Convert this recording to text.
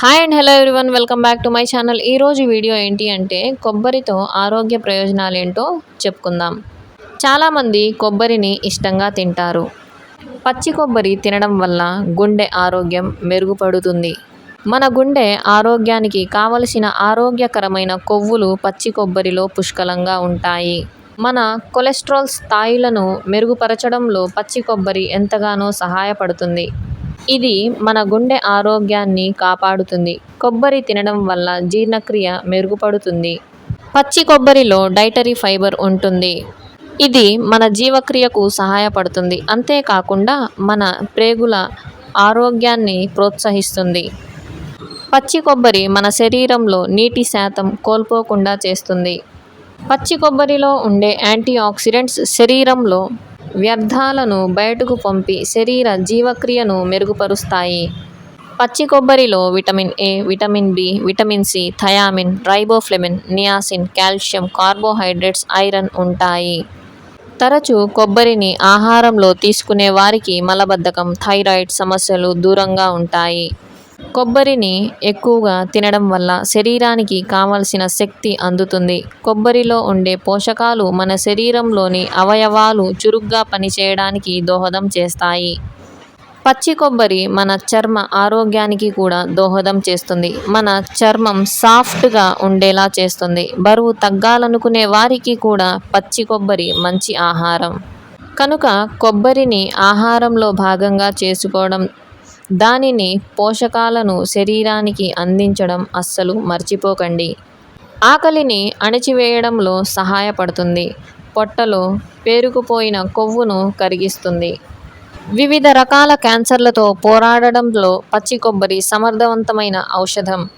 Hi and hello everyone welcome back to my channel ఈరోజు video ఏంటి అంటే కొబ్బరితో ఆరోగ్య ప్రయోజనాలు ఏంటో చెప్పుకుందాం. చాలామంది కొబ్బరిని ఇష్టంగా తింటారు. పచ్చి కొబ్బరి తినడం వల్ల గుండె ఆరోగ్యం మెరుగుపడుతుంది. మన గుండె ఆరోగ్యానికి కావలసిన ఆరోగ్యకరమైన కొవ్వులు పచ్చి కొబ్బరిలో పుష్కలంగా ఉంటాయి. మన కొలెస్ట్రాల్ స్థాయిలను మెరుగుపరచడంలో పచ్చి కొబ్బరి ఎంతగానో సహాయపడుతుంది. ఇది మన గుండె ఆరోగ్యాన్ని కాపాడుతుంది. కొబ్బరి తినడం వల్ల జీర్ణక్రియ మెరుగుపడుతుంది. పచ్చి కొబ్బరిలో డైటరీ ఫైబర్ ఉంటుంది. ఇది మన జీవక్రియకు సహాయపడుతుంది. అంతేకాకుండా మన ప్రేగుల ఆరోగ్యాన్ని ప్రోత్సహిస్తుంది. పచ్చి కొబ్బరి మన శరీరంలో నీటి శాతం కోల్పోకుండా చేస్తుంది. పచ్చి కొబ్బరిలో ఉండే యాంటీ ఆక్సిడెంట్స్ శరీరంలో వ్యర్థాలను బయటకు పంపి శరీర జీవక్రియను మెరుగుపరుస్తాయి. పచ్చి కొబ్బరిలో vitamin A vitamin B vitamin C thiamine riboflavin niacin calcium carbohydrates iron ఉంటాయి. తరచూ కొబ్బరిని ఆహారంలో తీసుకునే వారికి మలబద్ధకం థైరాయిడ్ సమస్యలు దూరంగా ఉంటాయి. కొబ్బరిని ఎక్కువగా తినడం వల్ల శరీరానికి కావలసిన శక్తి అందుతుంది. కొబ్బరిలో ఉండే పోషకాలు మన శరీరంలోని అవయవాలు చురుగ్గా పనిచేయడానికి దోహదం చేస్తాయి. పచ్చి కొబ్బరి మన చర్మ ఆరోగ్యానికి కూడా దోహదం చేస్తుంది. మన చర్మం సాఫ్ట్గా ఉండేలా చేస్తుంది. బరువు తగ్గాలనుకునే వారికి కూడా పచ్చి కొబ్బరి మంచి ఆహారం. కనుక కొబ్బరిని ఆహారంలో భాగంగా చేసుకోవడం దానిని పోషకాలను శరీరానికి అందించడం అస్సలు మర్చిపోకండి. ఆకలిని అణచివేయడంలో సహాయపడుతుంది. పొట్టలో పేరుకుపోయిన కొవ్వును కరిగిస్తుంది. వివిధ రకాల క్యాన్సర్లతో పోరాడడంలో పచ్చి కొబ్బరి సమర్థవంతమైన ఔషధం.